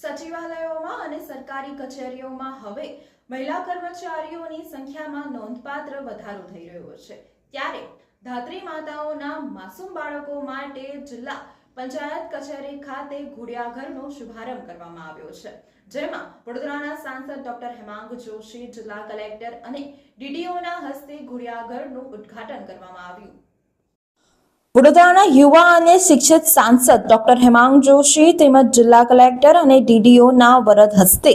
સચિવાલયોમાં અને સરકારી કચેરીઓમાં હવે મહિલા કર્મચારીઓની સંખ્યામાં નોંધપાત્ર વધારો થઈ રહ્યો છે. ત્યારે ધાત્રી માતાઓના માસૂમ બાળકો માટે જિલ્લા પંચાયત કચેરી ખાતે ઘોડિયાઘરનો શુભારંભ કરવામાં આવ્યો છે. જેમાં વડોદરાના સાંસદ ડોક્ટર હેમાંગ જોશી, જિલ્લા કલેક્ટર અને ડીડીઓના હસ્તે ઘોડિયાઘરનું ઉદ્ઘાટન કરવામાં આવ્યું. વડોદરાના યુવા અને શિક્ષિત સાંસદ ડોક્ટર હેમાંગ જોશી તેમજ જિલ્લા કલેક્ટર અને ડીડીઓના વરદ હસ્તે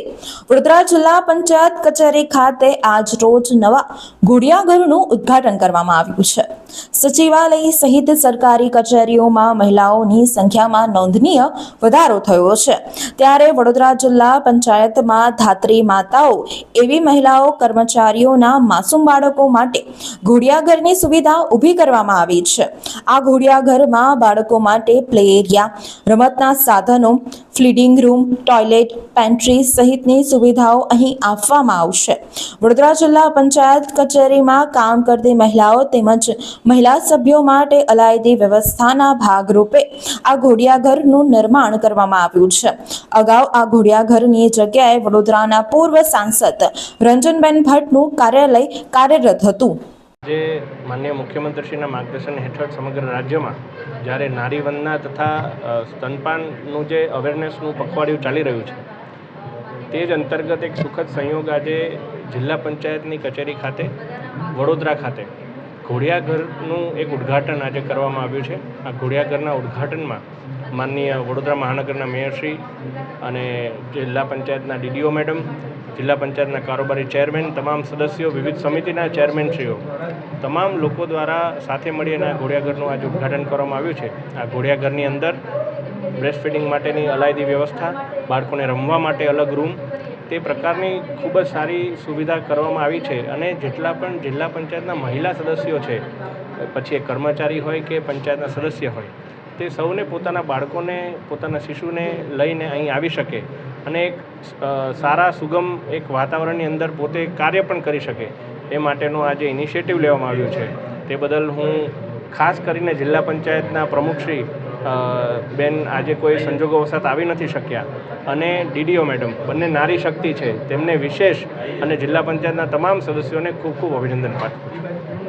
વડોદરા જિલ્લા પંચાયત કચેરી ખાતે આજ રોજ નવા ઘોડિયાઘરનું ઉદ્ઘાટન કરવામાં આવ્યું છે. સચિવાલય સહિત સરકારી કચેરીઓમાં મહિલાઓની સંખ્યામાં નોંધનીય વધારો થયો છે. ત્યારે વડોદરા જિલ્લા પંચાયતમાં ધાત્રી માતાઓ એવી મહિલાઓ કર્મચારીઓના માસૂમ બાળકો માટે ઘોડિયાઘરની સુવિધા ઊભી કરવામાં આવી છે. આ ઘોડિયાઘરમાં બાળકો માટે પ્લે એરિયા રમતના સાધનો, ફ્લીડિંગ રૂમ, ટોયલેટ, પેન્ટ્રી સહિતની સુવિધાઓ અહીં આપવામાં આવશે. વડોદરા જિલ્લા પંચાયત કચેરીમાં કામ કરતી મહિલાઓ તેમજ મહિલા સભ્યો માટે અલાયદી વ્યવસ્થાના ભાગરૂપે આ ઘોડિયાઘરનું નિર્માણ કરવામાં આવ્યું છે. અગાઉ આ ઘોડિયાઘરની જગ્યાએ વડોદરાના પૂર્વ સાંસદ રંજનબેન ભટ્ટનું કાર્યાલય કાર્યરત હતું. જે માન્ય મુખ્યમંત્રીશ્રીના માર્ગદર્શન હેઠળ સમગ્ર રાજ્યમાં જ્યારે નારી વંદના તથા સ્તનપાનનું જે અવેરનેસનું પખવાડિયું ચાલી રહ્યું છે, તે જ અંતર્ગત એક સુખદ સંયોગ આજે જિલ્લા પંચાયતની કચેરી ખાતે, વડોદરા ખાતે. ઘોડિયાઘરનું એક ઉદ્ઘાટન આજે કરવામાં આવ્યું છે. આ ઘોડિયાઘરના ઉદ્ઘાટનમાં માનનીય વડોદરા મહાનગરના મેયરશ્રી અને જિલ્લા પંચાયતના ડીડીઓ મેડમ, જિલ્લા પંચાયતના કારોબારી ચેરમેન, તમામ સદસ્યો, વિવિધ સમિતિના ચેરમેનશ્રીઓ, તમામ લોકો દ્વારા સાથે મળીને આ ઘોડિયાઘરનું આજે ઉદ્ઘાટન કરવામાં આવ્યું છે. આ ઘોડિયાઘરની અંદર બ્રેસ્ટ ફીડિંગ માટેની અલાયદી વ્યવસ્થા, બાળકોને રમવા માટે અલગ રૂમ તે પ્રકારની ખૂબ જ સારી સુવિધા કરવામાં આવી છે અને જેટલા પણ જિલ્લા પંચાયતના મહિલા સદસ્યો છે, પછી એ કર્મચારી હોય કે પંચાયતના સદસ્ય હોય, તે સૌને પોતાના બાળકોને, પોતાના શિશુને લઈને અહીં આવી શકે અને એક સારા સુગમ એક વાતાવરણની અંદર પોતે કાર્ય પણ કરી શકે. એ માટેનો આજે ઇનિશિયેટિવ લેવામાં આવ્યું છે. તે બદલ હું ખાસ કરીને જિલ્લા પંચાયતના પ્રમુખશ્રી બેન આજે કોઈ સંજોગોવશાત આવી નથી શક્યા. અને ડીડીઓ મેડમ, બંને નારી શક્તિ છે. તેમને વિશેષ અને જિલ્લા પંચાયતના તમામ સદસ્યોને ખૂબ ખૂબ અભિનંદન પાઠવું છું.